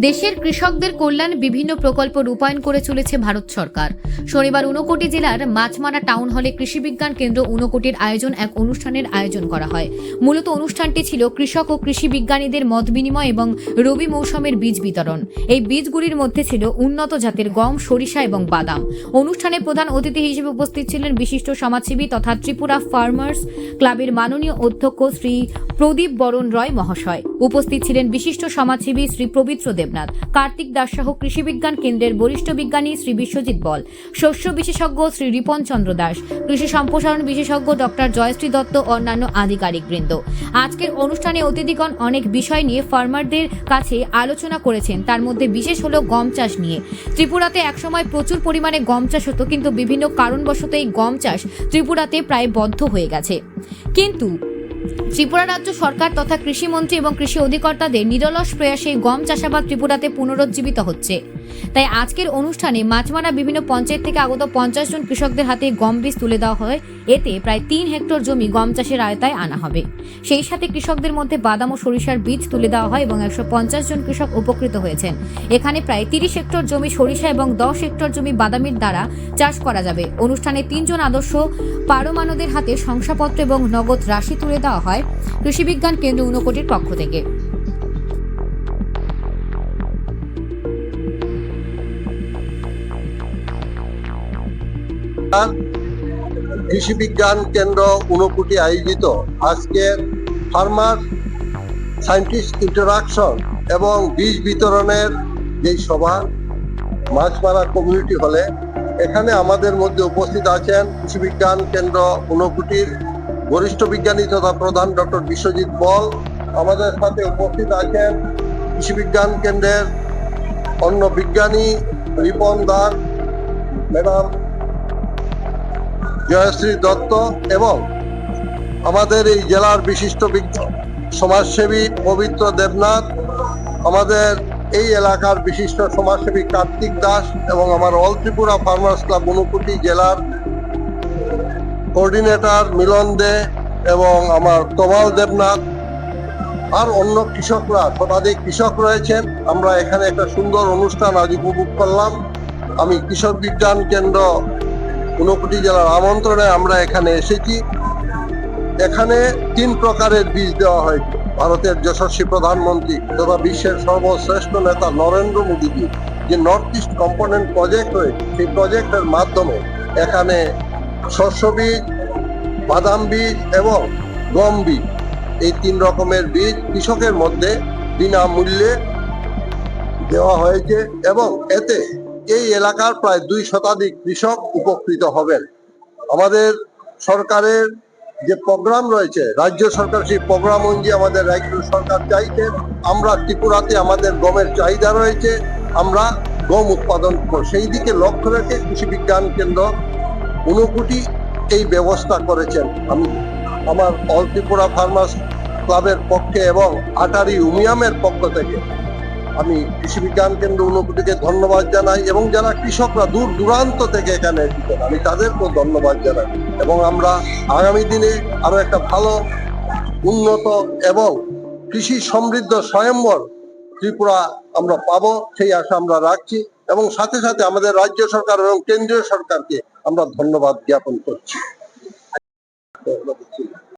দেশের কৃষকদের কল্যাণ বিভিন্ন প্রকল্প রূপায়ণ করে চলেছে ভারত সরকার। শনিবার ঊনকোটি জেলার মাছমারা টাউন হলে কৃষি বিজ্ঞান কেন্দ্র ঊনকোটির আয়োজন এক অনুষ্ঠানের আয়োজন করা হয়। মূলত অনুষ্ঠানটি ছিল কৃষক ও কৃষি বিজ্ঞানীদের মত বিনিময় এবং রবি মৌসুমের বীজ বিতরণ। এই বীজগুলির মধ্যে ছিল উন্নত জাতের গম, সরিষা এবং বাদাম। অনুষ্ঠানে প্রধান অতিথি হিসেবে উপস্থিত ছিলেন বিশিষ্ট সমাজসেবী তথা ত্রিপুরা ফার্মার্স ক্লাবের মাননীয় অধ্যক্ষ শ্রী প্রদীপ বরণ রয় মহাশয়। উপস্থিত ছিলেন বিশিষ্ট সমাজসেবী শ্রী পবিত্র দেবনাথ কার্তিক দাস সহ কৃষি বিজ্ঞান কেন্দ্রের বরিষ্ঠ বিজ্ঞানী শ্রী বিশ্বজিৎ বল। শস্য বিশেষজ্ঞ শ্রী রিপন চন্দ্র দাস। কৃষি সম্প্রসারণ বিশেষজ্ঞ ডক্টর জয়শ্রী দত্ত অন্যান্য আধিকারিক বৃন্দ। আজকের অনুষ্ঠানে অতিথিগণ অনেক বিষয় নিয়ে ফার্মারদের কাছে আলোচনা করেছেন। তার মধ্যে বিশেষ হলো গম চাষ নিয়ে। ত্রিপুরাতে একসময় প্রচুর পরিমাণে গম চাষ হতো, কিন্তু বিভিন্ন কারণবশত এই গম চাষ ত্রিপুরাতে প্রায় বদ্ধ হয়ে গেছে। কিন্তু ত্রিপুরা রাজ্য সরকার তথা কৃষিমন্ত্রী এবং কৃষি অধিকর্তাদের নিরলস প্রয়াসে গম চাষাবাদ ত্রিপুরাতে পুনরুজ্জীবিত হচ্ছে। তাই আজকের অনুষ্ঠানে মাছমারা বিভিন্ন পঞ্চায়েত থেকে আগত পঞ্চাশ জন কৃষকদের হাতে গম বীজ তুলে দেওয়া হয়। এতে প্রায় তিন হেক্টর জমি গম চাষের আয়তায় আনা হবে। সেই সাথে কৃষকদের মধ্যে বাদাম ও সরিষার বীজ তুলে দেওয়া হয় এবং একশো পঞ্চাশ জন কৃষক উপকৃত হয়েছেন। এখানে প্রায় তিরিশ হেক্টর জমি সরিষা এবং দশ হেক্টর জমি বাদামির দ্বারা চাষ করা যাবে। অনুষ্ঠানে তিনজন আদর্শ পারমাণুদের হাতে শংসাপত্র এবং নগদ রাশি তুলে দেওয়া হয় কৃষি বিজ্ঞান কেন্দ্র ঊনকোটির পক্ষ থেকে। কৃষি বিজ্ঞান কেন্দ্র ঊনকোটি আয়োজিত। আজকের ফার্মার সায়েন্টিস্ট ইন্টারাকশন এবং বীজ বিতরণের যেই সভা, মাছমারা কমিউনিটি হলে, এখানে আমাদের মধ্যে উপস্থিত আছেন কৃষি বিজ্ঞান কেন্দ্র ঊনকোটির বরিষ্ঠ বিজ্ঞানী তথা প্রধান ডক্টর বিশ্বজিৎ বল আমাদের সাথে উপস্থিত আছেন। কৃষি বিজ্ঞান কেন্দ্রের অন্য বিজ্ঞানী রিপন দাস, ম্যাডাম জয়শ্রী দত্ত এবং আমাদের এই জেলার বিশিষ্ট সমাজসেবী পবিত্র দেবনাথ, আমাদের এই এলাকার বিশিষ্ট সমাজসেবী কার্তিক দাস এবং আমার all Tripura farmers club, Unakoti জেলার কোঅর্ডিনেটর মিলন দে এবং আমার তমাল দেবনাথ আর অন্য কৃষকরা, শতাধিক কৃষক রয়েছেন। আমরা এখানে একটা সুন্দর অনুষ্ঠান আজ উপভোগ করলাম। আমি কৃষক বিজ্ঞান কেন্দ্র ঊনকোটি জেলার আমন্ত্রণে আমরা এখানে এসেছি। এখানে তিন প্রকারের বীজ দেওয়া হয়েছে ভারতের যশস্বী প্রধানমন্ত্রী তথা বিশ্বের সর্বশ্রেষ্ঠ নেতা নরেন্দ্র মোদীজি যে নর্থ ইস্ট কম্পোনেন্ট প্রজেক্ট রয়েছে সেই প্রজেক্টের মাধ্যমে এখানে শস্য বীজ বাদাম বীজ এবং গম বীজ এই তিন রকমের বীজ কৃষকের মধ্যে বিনামূল্যে দেওয়া হয়েছে এবং এতে এই এলাকার প্রায় দুই শতাধিক কৃষক উপকৃত হবেন আমাদের সরকারের যে প্রোগ্রাম রয়েছে, রাজ্য সরকার সেই প্রোগ্রাম অনুযায়ী আমাদের রাজ্য সরকার চাইছে আমরা ত্রিপুরাতে আমাদের গমের চাহিদা রয়েছে, আমরা গম উৎপাদন। সেই দিকে লক্ষ্য রেখে কৃষি বিজ্ঞান কেন্দ্র ঊনকোটি এই ব্যবস্থা করেছেন। আমি আমার অল ত্রিপুরা ফার্মার্স ক্লাবের পক্ষে এবং আটারি উমিয়ামের পক্ষ থেকে আমি কৃষি বিজ্ঞান কেন্দ্র ঊনকোটিকে ধন্যবাদ জানাই এবং যারা কৃষকরা দূর দূরান্ত থেকে এখানে এসেছেন, আমি তাদেরকেও ধন্যবাদ জানাই। এবং আমরা আগামী দিনে আরও একটা ভালো, উন্নত এবং কৃষি সমৃদ্ধ স্বয়ম্বর ত্রিপুরা আমরা পাবো, সেই আশা আমরা রাখছি। এবং সাথে সাথে আমাদের রাজ্য সরকার এবং কেন্দ্রীয় সরকারকে আমরা ধন্যবাদ জ্ঞাপন করছি।